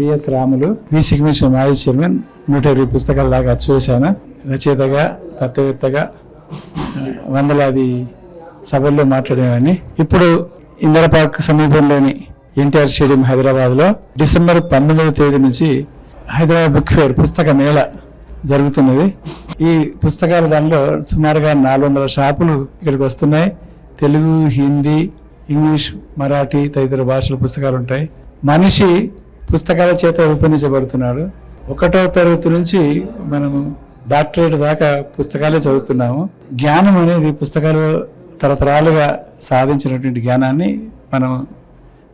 B S Ramulu B C commission మాజీ chairman నూట ఇరవై పుస్తకాలు దాకా చూశాను రచయితగా తత్వవేత్తగా వందలాది సభల్లో మాట్లాడేవాడిని. ఇప్పుడు ఇందిరా పార్క్ సమీపంలోని ఎన్టీఆర్ స్టేడియం హైదరాబాద్లో డిసెంబర్ పంతొమ్మిదవ తేదీ నుంచి హైదరాబాద్ బుక్ ఫేర్ పుస్తక మేళ జరుగుతున్నది. ఈ పుస్తకాల దానిలో సుమారుగా నాలుగు వందల షాపులు ఇక్కడికి వస్తున్నాయి. తెలుగు హిందీ ఇంగ్లీష్ మరాఠీ తదితర భాషల పుస్తకాలు ఉంటాయి. మనిషి పుస్తకాల చేత రూపొందించబడుతున్నాడు ఒకటో తరగతి నుంచి మనము డాక్టరేట్ దాకా పుస్తకాలే చదువుతున్నాము. జ్ఞానం అనేది పుస్తకాలు తరతరాలుగా సాధించినటువంటి జ్ఞానాన్ని మనం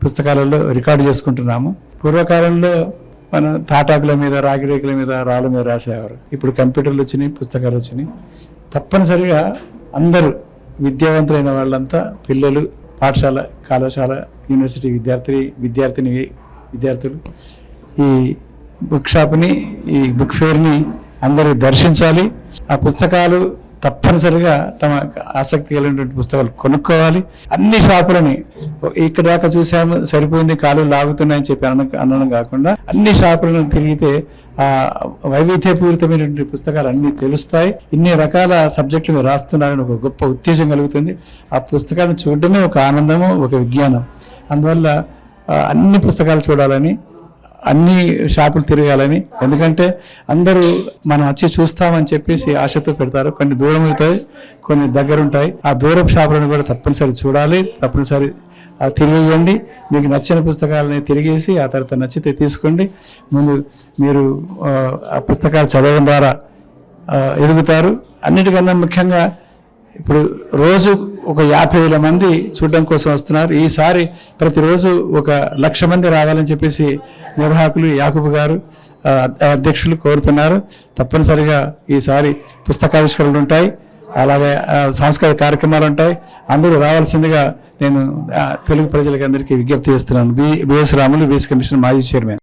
పుస్తకాలలో రికార్డు చేసుకుంటున్నాము. పూర్వకాలంలో మనం తాటాకుల మీద రాగిరేకుల మీద రాళ్ళ మీద రాసేవారు. ఇప్పుడు కంప్యూటర్లు వచ్చినాయి పుస్తకాలు వచ్చినాయి. తప్పనిసరిగా అందరూ విద్యావంతులైన వాళ్ళంతా పిల్లలు పాఠశాల కళాశాల యూనివర్సిటీ విద్యార్థి విద్యార్థిని విద్యార్థులు. ఈ బుక్ షాప్ని ఈ బుక్ ఫేర్ని అందరూ దర్శించాలి. ఆ పుస్తకాలు తప్పనిసరిగా తమ ఆసక్తి కలిగినటువంటి పుస్తకాలు కొనుక్కోవాలి. అన్ని షాపులని ఇక్కడ దాకా చూసాము సరిపోయింది కాలు లాగుతున్నాయని చెప్పి అన అనడం కాకుండా అన్ని షాపులను తిరిగితే ఆ వైవిధ్యపూరితమైనటువంటి పుస్తకాలు అన్ని తెలుస్తాయి. ఇన్ని రకాల సబ్జెక్టులు రాస్తున్నారని ఒక గొప్ప ఉత్తేజం కలుగుతుంది. ఆ పుస్తకాలను చూడడమే ఒక ఆనందము ఒక విజ్ఞానం. అందువల్ల అన్ని పుస్తకాలు చూడాలని అన్ని షాపులు తిరగాలని. ఎందుకంటే అందరూ మనం వచ్చి చూస్తామని చెప్పేసి ఆశతో పెడతారు. కొన్ని దూరం అవుతాయి కొన్ని దగ్గర ఉంటాయి. ఆ దూరపు షాపులను కూడా తప్పనిసరి చూడాలి. తప్పనిసరి తిరిగివ్వండి తిరిగేయండి. మీకు నచ్చిన పుస్తకాలని తిరిగేసి ఆ తర్వాత నచ్చితే తీసుకోండి. ముందు మీరు ఆ, పుస్తకాలు చదవడం ద్వారా ఎదుగుతారు. అన్నిటికన్నా ముఖ్యంగా ఇప్పుడు రోజు ఒక యాభై వేల మంది చూడడం కోసం వస్తున్నారు. ఈసారి ప్రతిరోజు ఒక లక్ష మంది రావాలని చెప్పేసి నిర్వాహకులు యాకూబ్ గారు అధ్యక్షులు కోరుతున్నారు. తప్పనిసరిగా ఈసారి పుస్తకావిష్కరణలు ఉంటాయి. అలాగే సాంస్కృతిక కార్యక్రమాలు ఉంటాయి. అందరూ రావాల్సిందిగా నేను తెలుగు ప్రజలకి అందరికీ విజ్ఞప్తి చేస్తున్నాను. B BS Ramulu BS commission మాజీ చైర్మన్.